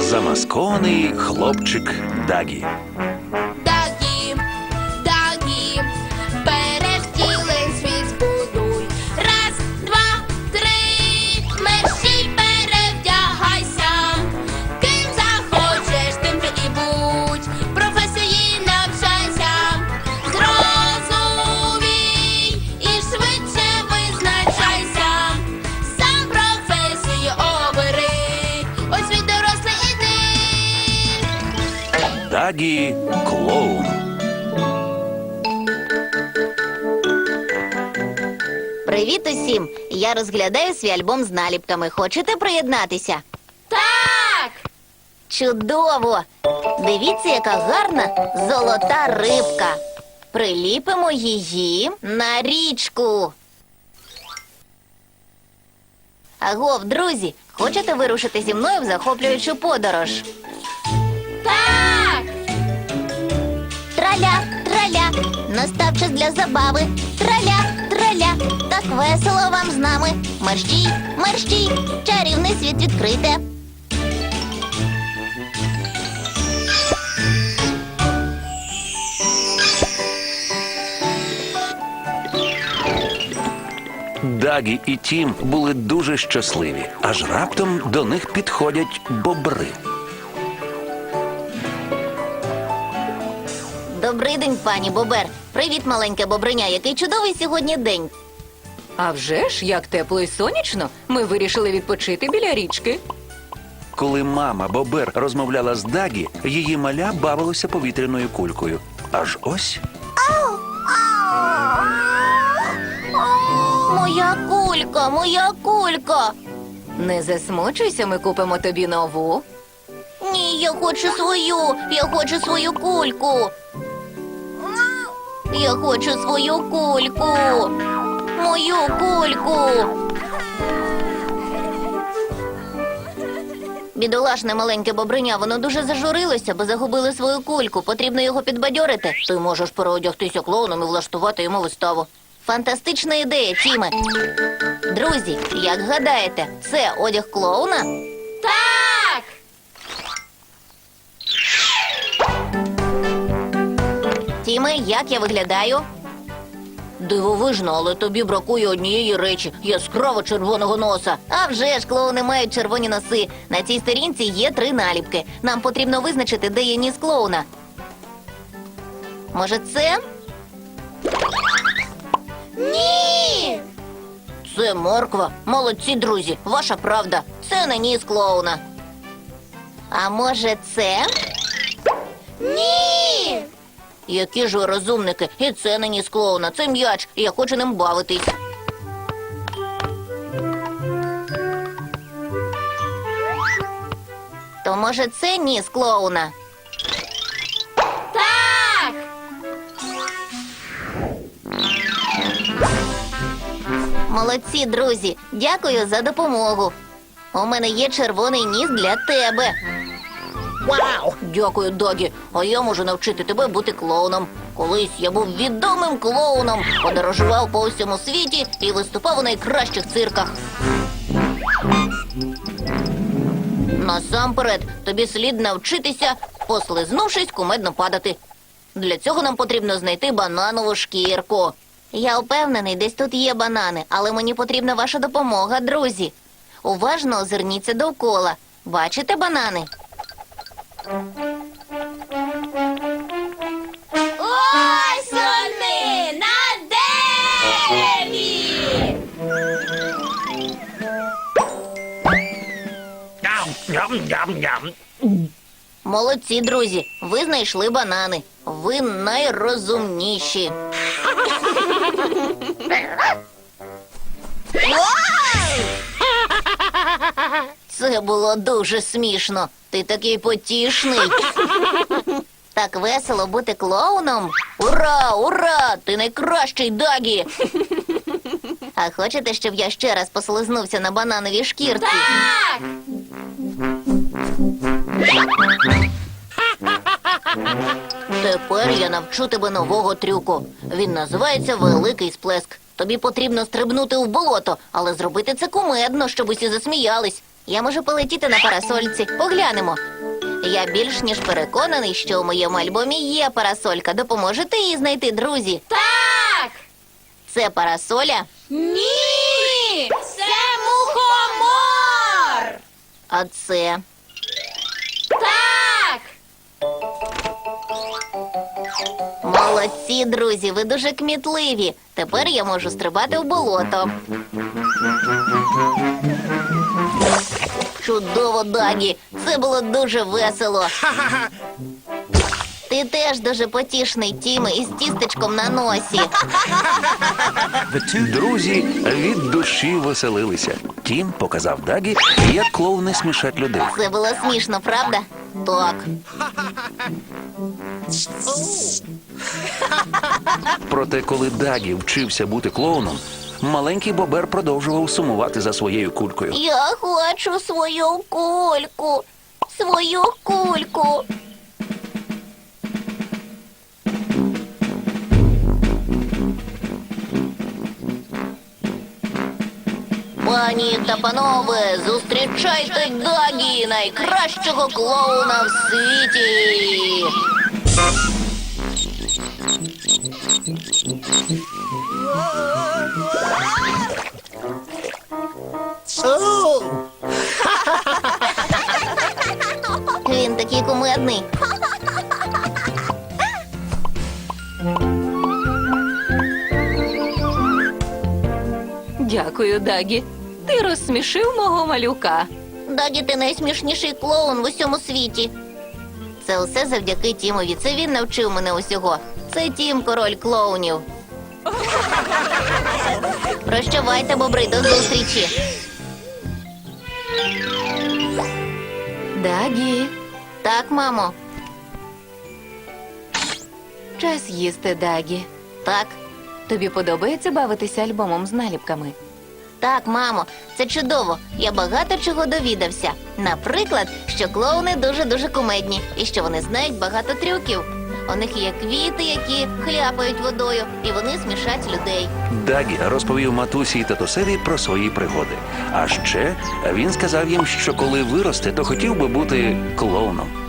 Замаскований хлопчик Дагі. Дагі клоун. Привіт усім! Я розглядаю свій альбом з наліпками. Хочете приєднатися? Так! Чудово! Дивіться, яка гарна золота рибка. Приліпимо її на річку. Агов, друзі, хочете вирушити зі мною в захоплюючу подорож? Траля, траля, настав час для забави. Траля, траля, так весело вам з нами. Мерщій, мерщій, чарівний світ відкрите. Дагі і Тім були дуже щасливі, аж раптом до них підходять бобри. Добрий день, пані Бобер. Привіт, маленьке бобриня. Який чудовий сьогодні день. А вже ж, як тепло і сонячно, ми вирішили відпочити біля річки. Коли мама Бобер розмовляла з Дагі, її маля бавилося повітряною кулькою. Аж ось Моя кулька, моя кулька. Не засмучуйся, ми купимо тобі нову. Ні, я хочу свою. Я хочу свою кульку. Я хочу свою кульку. Мою кульку. Бідолашне маленьке бобриня, воно дуже зажурилося, бо загубили свою кульку. Потрібно його підбадьорити. Ти можеш переодягтися клоуном і влаштувати йому виставу. Фантастична ідея, Тіме. Друзі, як гадаєте, це одяг клоуна? Як я виглядаю? Дивовижно, але тобі бракує однієї речі яскраво червоного носа. А вже ж клоуни мають червоні носи. На цій сторінці є три наліпки. Нам потрібно визначити, де є ніс клоуна. Може, це? Ні! Це морква. Молодці, друзі. Ваша правда. Це не ніс клоуна. А може, це? Ні! Які ж ви розумники? І це не ніс клоуна, це м'яч, і я хочу ним бавитись. То може це ніс клоуна? Так! Молодці, друзі, дякую за допомогу. У мене є червоний ніс для тебе. Вау! Дякую, Догі. А я можу навчити тебе бути клоуном. Колись я був відомим клоуном, подорожував по всьому світі і виступав у найкращих цирках. Насамперед, тобі слід навчитися, послизнувшись, кумедно падати. Для цього нам потрібно знайти бананову шкірку. Я впевнений, десь тут є банани, але мені потрібна ваша допомога, друзі. Уважно озирніться довкола. Бачите банани? Ось вони на дереві! Молодці, друзі. Ви знайшли банани. Ви найрозумніші. Це було дуже смішно. Ти такий потішний. Так весело бути клоуном. Ура, ура! Ти найкращий Дагі. А хочете, щоб я ще раз послизнувся на банановій шкірці? Так! Тепер я навчу тебе нового трюку. Він називається Великий сплеск. Тобі потрібно стрибнути в болото, але зробити це кумедно, щоб усі засміялись. Я можу полетіти на парасольці. Поглянемо. Я більш ніж переконаний, що у моєму альбомі є парасолька. Допоможете її знайти, друзі. Так! Це парасоля, Ні! Це мухомор! а це. Так! Молодці, друзі, ви дуже кмітливі. Тепер я можу стрибати в болото. Чудово, Дагі. Це було дуже весело. Ти теж дуже потішний, Тіме, із тістечком на носі. Друзі від душі веселилися. Тім показав Дагі, як клоуни смішать людей. Це було смішно, правда? Так. Проте, коли Дагі вчився бути клоуном, маленький бобер продовжував сумувати за своєю кулькою. Я хочу свою кульку. Свою кульку. Пані та панове, зустрічайте Дагі, найкращого клоуна в світі. Він такий кумедний. Дякую, Дагі. Ти розсмішив мого малюка. Дагі, ти найсмішніший клоун в усьому світі. Це усе завдяки Тімові. Це він навчив мене усього. Це Тім, король клоунів. Прощавайте, бобри, до зустрічі. Дагі, Так, мамо. час їсти, Дагі. Так, Тобі подобається бавитися альбомом з наліпками? так, мамо. Це чудово. Я багато чого довідався. Наприклад, що клоуни дуже-дуже кумедні і що вони знають багато трюків. У них є квіти, які хляпають водою, і вони смішать людей. Дагі розповів матусі і татусеві про свої пригоди. А ще він сказав їм, що коли виросте, то хотів би бути клоуном.